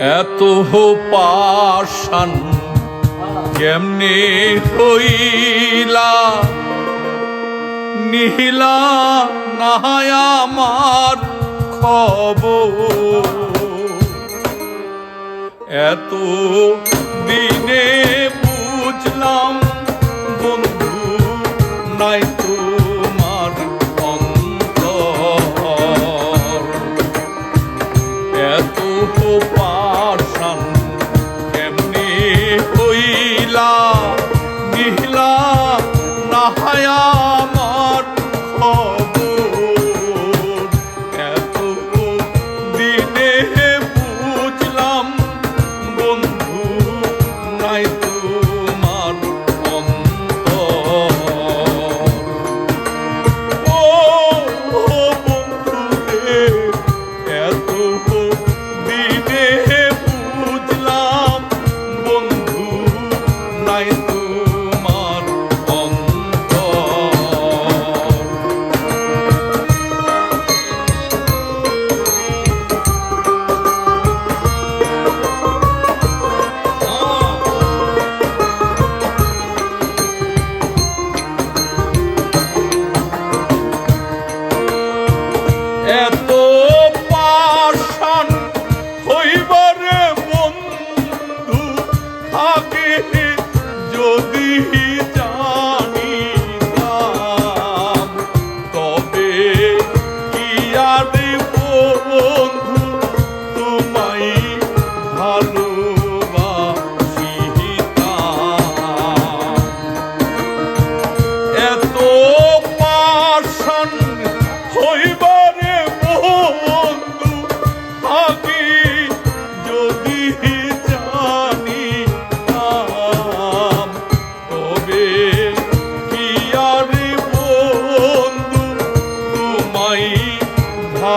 এত পাশান কেমনে হইলা? নিহিলা নাহায়া মার খব এত দিনে বুঝলাম বন্ধু নাই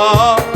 Oh.